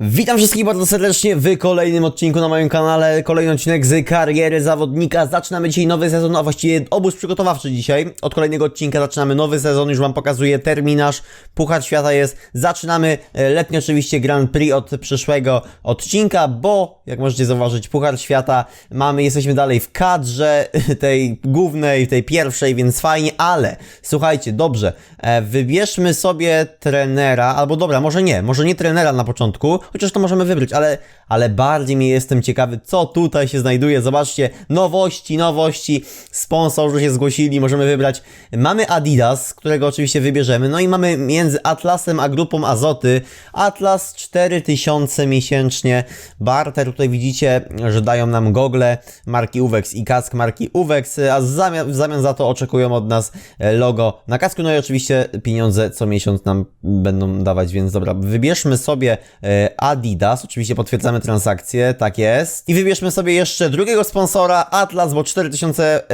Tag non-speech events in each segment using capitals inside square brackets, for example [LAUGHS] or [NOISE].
Witam wszystkich bardzo serdecznie w kolejnym odcinku na moim kanale. Kolejny odcinek z kariery zawodnika. Zaczynamy dzisiaj nowy sezon, a właściwie obóz przygotowawczy dzisiaj. Od kolejnego odcinka zaczynamy nowy sezon, już Wam pokazuję terminarz. Puchar Świata jest. Zaczynamy e, letni oczywiście Grand Prix od przyszłego odcinka, bo jak możecie zauważyć, Puchar Świata mamy, jesteśmy dalej w kadrze [LAUGHS] tej głównej, tej pierwszej, więc fajnie, ale słuchajcie, dobrze, e, wybierzmy sobie trenera, albo dobra, może nie, może nie trenera na początku, chociaż to możemy wybrać, ale, ale bardziej mi jestem ciekawy, co tutaj się znajduje. Zobaczcie, nowości, nowości, sponsorzy się zgłosili, możemy wybrać. Mamy Adidas, którego oczywiście wybierzemy, no i mamy między Atlasem a grupą Azoty, Atlas 4000 miesięcznie, barter, tutaj widzicie, że dają nam gogle marki Uwex i kask marki Uwex, a w zamian, w zamian za to oczekują od nas e, logo na kasku, no i oczywiście pieniądze co miesiąc nam będą dawać, więc dobra, wybierzmy sobie e, Adidas, oczywiście potwierdzamy transakcję, tak jest. I wybierzmy sobie jeszcze drugiego sponsora, Atlas, bo 4000 e,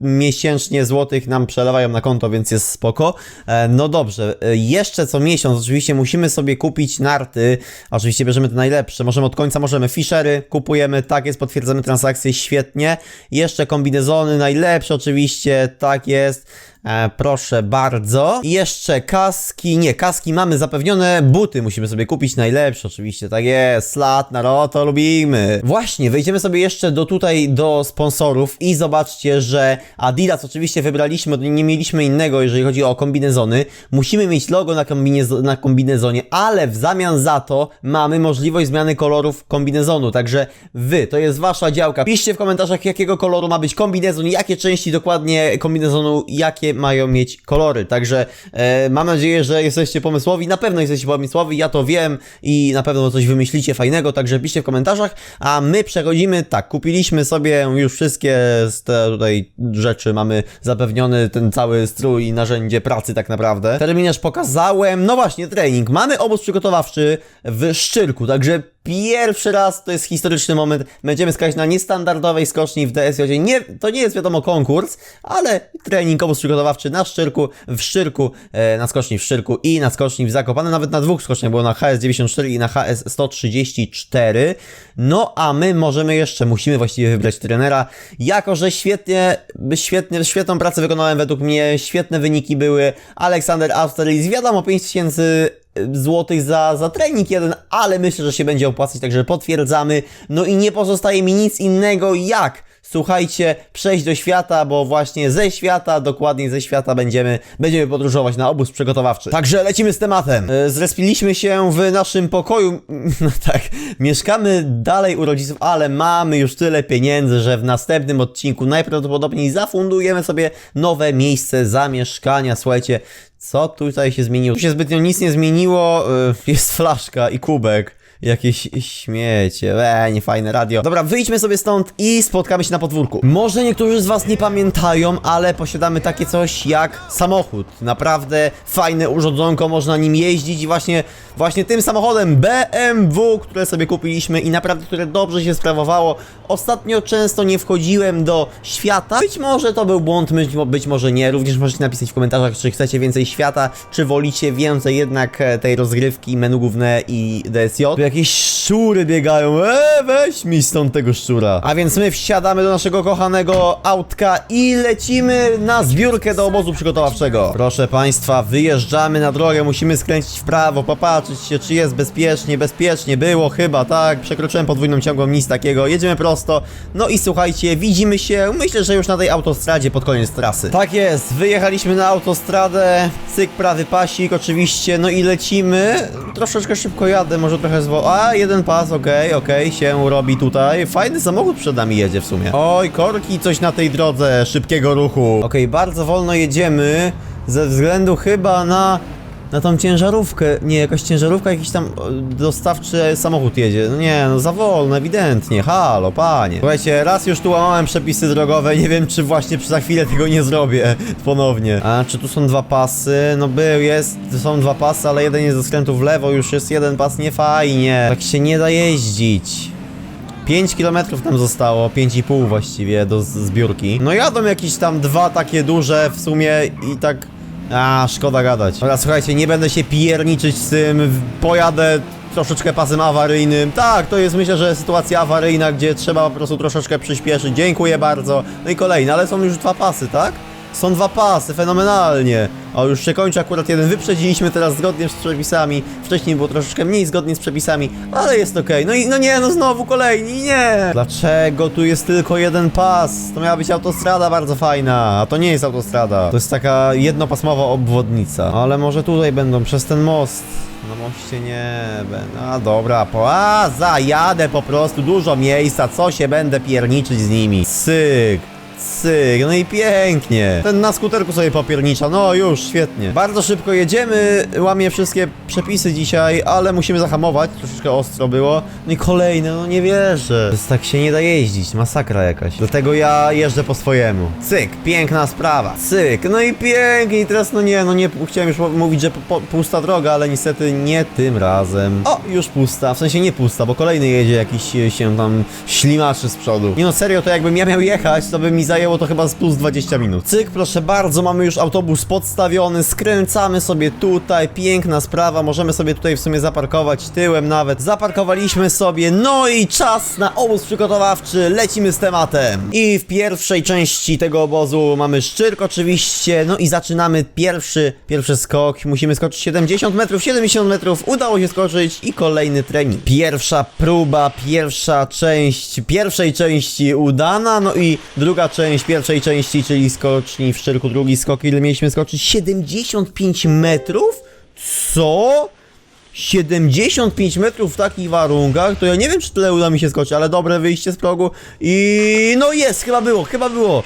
miesięcznie złotych nam przelewają na konto, więc jest spoko. E, no dobrze, e, jeszcze co miesiąc oczywiście musimy sobie kupić narty, oczywiście bierzemy te najlepsze, możemy od końca, możemy Fishery, kupujemy, tak jest, potwierdzamy transakcję, świetnie. Jeszcze kombinezony, najlepsze oczywiście, tak jest. E, proszę bardzo. I jeszcze kaski, nie, kaski mamy zapewnione, buty musimy sobie kupić najlepsze oczywiście, tak jest, slat, Naruto, lubimy. Właśnie, wejdziemy sobie jeszcze do tutaj, do sponsorów i zobaczcie, że Adidas oczywiście wybraliśmy, nie mieliśmy innego, jeżeli chodzi o kombinezony. Musimy mieć logo na, kombinez na kombinezonie, ale w zamian za to mamy możliwość zmiany kolorów kombinezonu, także wy, to jest wasza działka. Piszcie w komentarzach, jakiego koloru ma być kombinezon, jakie części dokładnie kombinezonu, jakie mają mieć kolory. Także e, mam nadzieję, że jesteście pomysłowi. Na pewno jesteście pomysłowi, ja to wiem i na pewno coś wymyślicie fajnego, także piszcie w komentarzach. A my przechodzimy, tak, kupiliśmy sobie już wszystkie z te tutaj rzeczy, mamy zapewniony ten cały strój i narzędzie pracy tak naprawdę. Terminarz pokazałem, no właśnie, trening. Mamy obóz przygotowawczy w Szczyrku, także Pierwszy raz to jest historyczny moment. Będziemy skakać na niestandardowej skoczni w DSJ. Nie, to nie jest wiadomo konkurs, ale trening obóz przygotowawczy na Szczyrku, w Szczyrku, e, na skoczni w Szczyrku i na skoczni w Zakopane. Nawet na dwóch skoczniach było na HS94 i na HS134. No a my możemy jeszcze, musimy właściwie wybrać trenera. Jako, że świetnie, świetnie, świetną pracę wykonałem według mnie, świetne wyniki były. Aleksander Austerlitz, wiadomo, 5000 złotych za, za trening jeden, ale myślę, że się będzie opłacać, także potwierdzamy. No i nie pozostaje mi nic innego jak, słuchajcie, przejść do świata, bo właśnie ze świata, dokładnie ze świata będziemy, będziemy podróżować na obóz przygotowawczy. Także lecimy z tematem. E, Zrespiliśmy się w naszym pokoju, [LAUGHS] no tak, mieszkamy dalej u rodziców, ale mamy już tyle pieniędzy, że w następnym odcinku najprawdopodobniej zafundujemy sobie nowe miejsce zamieszkania. Słuchajcie, co tutaj się zmieniło? Tu się zbytnio nic nie zmieniło, y, jest flaszka i kubek. Jakieś śmiecie, eee, niefajne radio. Dobra, wyjdźmy sobie stąd i spotkamy się na podwórku. Może niektórzy z was nie pamiętają, ale posiadamy takie coś jak samochód. Naprawdę fajne urządzonko, można nim jeździć i właśnie, właśnie tym samochodem BMW, które sobie kupiliśmy i naprawdę, które dobrze się sprawowało. Ostatnio często nie wchodziłem do świata. Być może to był błąd, być, może nie. Również możecie napisać w komentarzach, czy chcecie więcej świata, czy wolicie więcej jednak e, tej rozgrywki, menu główne i DSJ. Jakieś szczury biegają. Eee, weź mi stąd tego szczura. A więc my wsiadamy do naszego kochanego autka i lecimy na zbiórkę do obozu przygotowawczego. Proszę Państwa, wyjeżdżamy na drogę, musimy skręcić w prawo, popatrzeć się, czy jest bezpiecznie. Bezpiecznie było chyba, tak. Przekroczyłem podwójną ciągłą, nic takiego. Jedziemy prosto. No i słuchajcie, widzimy się, myślę, że już na tej autostradzie pod koniec trasy. Tak jest, wyjechaliśmy na autostradę, cyk, prawy pasik oczywiście, no i lecimy. Troszeczkę szybko jadę, może trochę A, jeden pas, okej, okej, się robi tutaj. Fajny samochód przed nami jedzie w sumie. Oj, korki, coś na tej drodze szybkiego ruchu. Okej, bardzo wolno jedziemy, ze względu chyba na... Na tą ciężarówkę, nie, jakaś ciężarówka, jakiś tam dostawczy samochód jedzie. No nie, no za wolno, ewidentnie, halo, panie. Słuchajcie, raz już tu łamałem przepisy drogowe, nie wiem czy właśnie za chwilę tego nie zrobię [LAUGHS] ponownie. A czy tu są dwa pasy? No był, jest, są dwa pasy, ale jeden jest ze skrętu w lewo, już jest jeden pas, nie fajnie. Tak się nie da jeździć. 5 km nam zostało, 5,5 właściwie do zbiórki. No jadą jakieś tam dwa takie duże w sumie i tak... A, szkoda gadać. Dobra, słuchajcie, nie będę się pierniczyć z tym, pojadę troszeczkę pasem awaryjnym. Tak, to jest myślę, że sytuacja awaryjna, gdzie trzeba po prostu troszeczkę przyspieszyć. Dziękuję bardzo. No i kolejny, ale są już dwa pasy, tak? Są dwa pasy, fenomenalnie. O, już się kończy akurat jeden. Wyprzedziliśmy teraz zgodnie z przepisami. Wcześniej było troszeczkę mniej zgodnie z przepisami, ale jest okej. No i no nie, no znowu kolejni, nie! Dlaczego tu jest tylko jeden pas? To miała być autostrada bardzo fajna, a to nie jest autostrada. To jest taka jednopasmowa obwodnica. Ale może tutaj będą, przez ten most. Na moście nie będę. A dobra, po a zajadę po prostu, dużo miejsca, co się będę pierniczyć z nimi. Syk. Cyk, no i pięknie. Ten na skuterku sobie popiernicza, no już, świetnie. Bardzo szybko jedziemy, łamię wszystkie przepisy dzisiaj, ale musimy zahamować, troszeczkę ostro było. No i kolejne, no nie wierzę. Jest tak się nie da jeździć, masakra jakaś. Dlatego ja jeżdżę po swojemu. Cyk, piękna sprawa. Cyk, no i pięknie. I teraz, no nie, no nie, chciałem już mówić, że pusta droga, ale niestety nie tym razem. O, już pusta, w sensie nie pusta, bo kolejny jedzie jakiś się tam ślimaczy z przodu. Nie no, serio, to jakbym ja miał jechać, to by mi zajęło to chyba z plus 20 minut. Cyk, proszę bardzo, mamy już autobus podstawiony, skręcamy sobie tutaj, piękna sprawa, możemy sobie tutaj w sumie zaparkować tyłem nawet. Zaparkowaliśmy sobie, no i czas na obóz przygotowawczy, lecimy z tematem. I w pierwszej części tego obozu mamy szczyrk oczywiście, no i zaczynamy pierwszy, pierwszy skok. Musimy skoczyć 70 metrów, 70 metrów, udało się skoczyć i kolejny trening. Pierwsza próba, pierwsza część pierwszej części udana, no i druga część pierwszej części, czyli skoczni w szczyrku, drugi skok, ile mieliśmy skoczyć? 75 metrów? Co? 75 metrów w takich warunkach, to ja nie wiem, czy tyle uda mi się skoczyć, ale dobre wyjście z progu i no jest, chyba było, chyba było.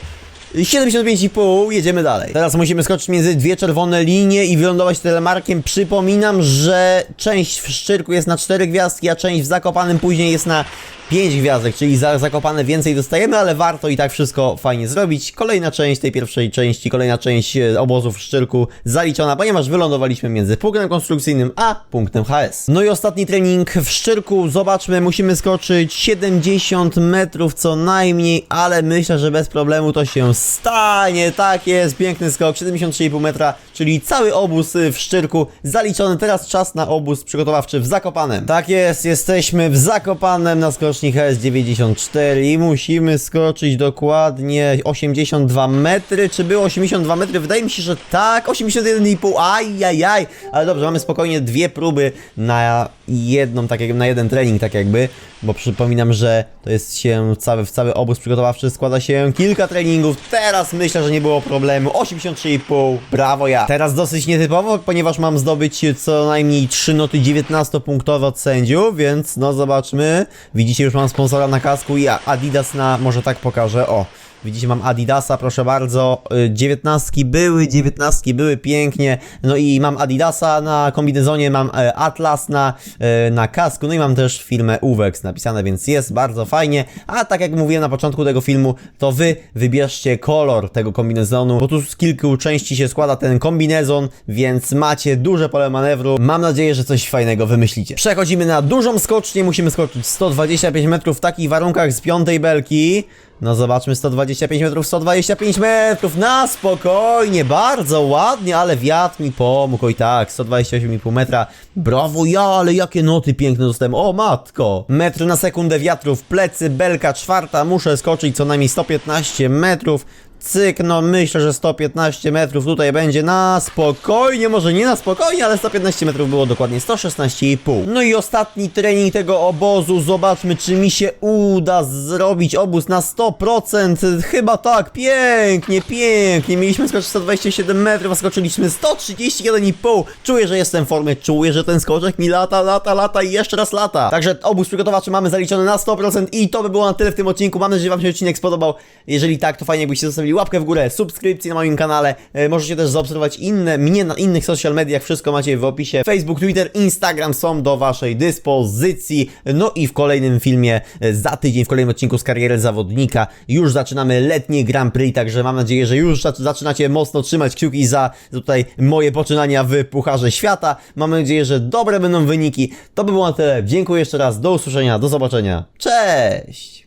75,5, jedziemy dalej. Teraz musimy skoczyć między dwie czerwone linie i wylądować telemarkiem. Przypominam, że część w Szczyrku jest na 4 gwiazdki, a część w Zakopanem później jest na 5 gwiazdek, czyli za Zakopane więcej dostajemy, ale warto i tak wszystko fajnie zrobić. Kolejna część tej pierwszej części, kolejna część e, obozu w Szczyrku zaliczona, ponieważ wylądowaliśmy między punktem konstrukcyjnym a punktem HS. No i ostatni trening w Szczyrku, zobaczmy, musimy skoczyć 70 metrów co najmniej, ale myślę, że bez problemu to się stanie. Tak jest, piękny skok, 73,5 metra, czyli cały obóz y, w Szczyrku zaliczony. Teraz czas na obóz przygotowawczy w Zakopanem. Tak jest, jesteśmy w Zakopanem na skoczni HS94 i musimy skoczyć dokładnie 82 metry. Czy było 82 metry? Wydaje mi się, że tak, 81,5, ajajaj. Ale dobrze, mamy spokojnie dwie próby na jedną, tak jak na jeden trening, tak jakby, bo przypominam, że to jest się cały, w cały obóz przygotowawczy składa się kilka treningów. Teraz myślę, że nie było problemu. 83,5, brawo ja. Teraz dosyć nietypowo, ponieważ mam zdobyć co najmniej 3 noty 19-punktowe od sędziów, więc no zobaczmy. Widzicie, już mam sponsora na kasku i Adidas na, może tak pokażę, o. Widzicie, mam Adidasa, proszę bardzo. Y, Dziewiętnastki były, dziewiętnastki były pięknie. No i mam Adidasa na kombinezonie, mam e, Atlas na, e, na kasku, no i mam też firmę Uwex napisane, więc jest bardzo fajnie. A tak jak mówiłem na początku tego filmu, to wy wybierzcie kolor tego kombinezonu, bo tu z kilku części się składa ten kombinezon, więc macie duże pole manewru. Mam nadzieję, że coś fajnego wymyślicie. Przechodzimy na dużą skocznię, musimy skoczyć 125 metrów w takich warunkach z piątej belki. No zobaczmy, 125 metrów, 125 metrów, na spokojnie, bardzo ładnie, ale wiatr mi pomógł. I tak, 128,5 metra, brawo ja, ale jakie noty piękne dostałem, o matko, metr na sekundę wiatru w plecy, belka czwarta, muszę skoczyć co najmniej 115 metrów, Cyk, no myślę, że 115 metrów tutaj będzie na spokojnie, może nie na spokojnie, ale 115 metrów było dokładnie 116,5. No i ostatni trening tego obozu, zobaczmy czy mi się uda zrobić obóz na 100%, chyba tak, pięknie, pięknie, mieliśmy skoczyć 127 metrów, a skoczyliśmy 131,5. Czuję, że jestem w formie, czuję, że ten skoczek mi lata, lata, lata i jeszcze raz lata. Także obóz przygotowawczy mamy zaliczony na 100% i to by było na tyle w tym odcinku, mam nadzieję, że wam się odcinek spodobał. Jeżeli tak, to fajnie jakbyście zostawili łapkę w górę, subskrypcję na moim kanale. E, możecie też zaobserwować inne, mnie na innych social mediach, wszystko macie w opisie. Facebook, Twitter, Instagram są do waszej dyspozycji. No i w kolejnym filmie e, za tydzień, w kolejnym odcinku z kariery zawodnika już zaczynamy letnie Grand Prix, także mam nadzieję, że już zac- zaczynacie mocno trzymać kciuki za tutaj moje poczynania w Pucharze Świata. Mam nadzieję, że dobre będą wyniki. To by było na tyle. Dziękuję jeszcze raz, do usłyszenia, do zobaczenia. Cześć!